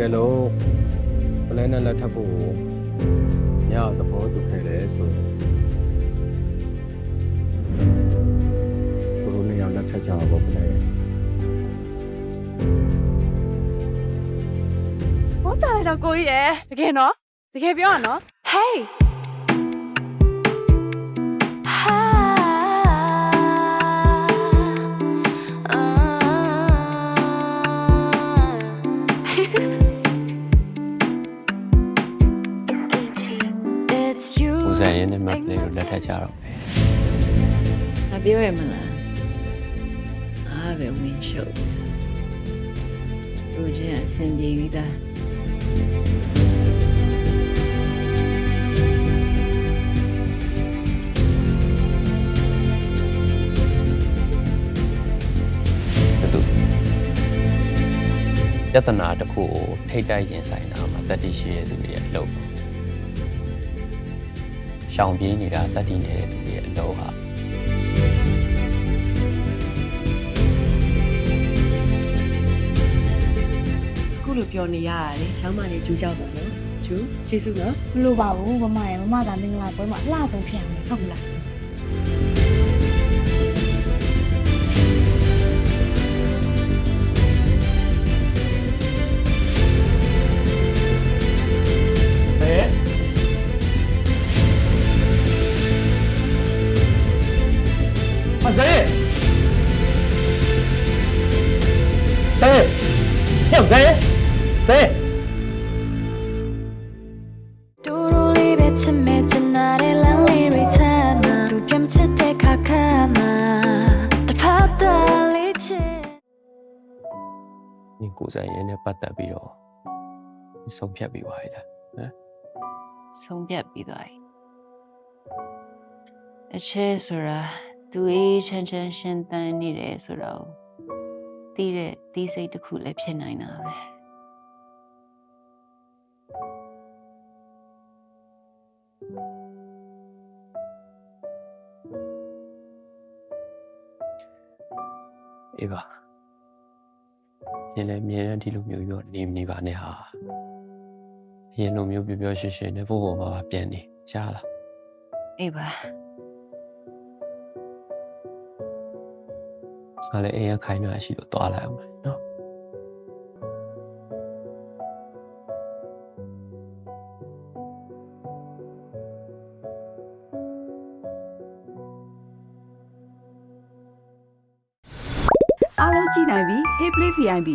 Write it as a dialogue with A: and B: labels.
A: ကယ်လို့ပလဲနဲ့လက်ထပ်ဖို့ညသဘောတူခဲ့တယ်ဆိုရင်ကိုရိုနေအောင်လက်ထပ်ကြပါဘောပလဲ
B: ဟောတာလိုက်တော့ကိုကြီးရယ်တကယ်နော်တကယ်ပြောရနော် Hey you
A: ဦးဇန်ရဲ့နဲ့မတ်လေးကိုလက်ထပ်ကြတော့မယ်
C: ငါပြောရမလားအားပဲဝင်ရှုပ်လူချင်းအဆင်ပြေပြီးသား
A: တူပြဿနာတစ်ခုကိုထိတ်တိုက်ရင်ဆိုင်တာမှာတတိရှိတဲ့သူတွေရဲ့အလုပ်ပေါ့ ရှောင်ပြေးနေတာတတိနေတဲ့သူတွေရဲ့အလုပ်ဟာ
D: အခုလိုပြောနေရတာလေကျောင်းမလေးကျူးကြောက်ပါနော်ကျူးကျေးဇူးနော်
E: မလိုပါဘူးမမရဲ့မမသာမင်္ဂလာပွဲမှာအလှဆုံးဖြစ်အောင်ဟုတ်မလား
F: တော့ဇဲဇဲ
B: တူတူလေးပဲချင်မဲ့ချင်နာတဲ့လမ်းလေးတွေထဲမှာသူကြမ်းချစ်တဲ့ခါခါမှာတဖက်သားလေးချစ်
A: ညီကိုဆိုင်ရဲနဲ့ပတ်သက်ပြီးတော့ဆုံးဖြတ်ပြီးပါလေလားနော်
C: ဆုံးဖြတ်ပြီးသွားပြီအချဲဆိုတာသူအေးချမ်းချမ်းရှင်သန်နေတယ်ဆိုတော့ တီးတဲ့တီးစိတ်တစ်ခုလည်းဖြစ်နိုင်တာပဲ
A: အေးပါရင်လည်းမြင်တဲ့ဒီလိုမျိုးရောနေမနေပါနဲ့ဟာအရင်လိုမျိုးပြောပြောရွှင်ရွှင်နဲ့ဖို့ဖို့ပါပါပြန်နေရှားလား
C: အေးပါ
A: ငါလည်းအိမ်ရခိုင်းနေတာရှိလို့သွားလိုက်အောင်မယ်နော်
G: အားလုံးကြည့်နိုင်ပြီ Hey Play VIP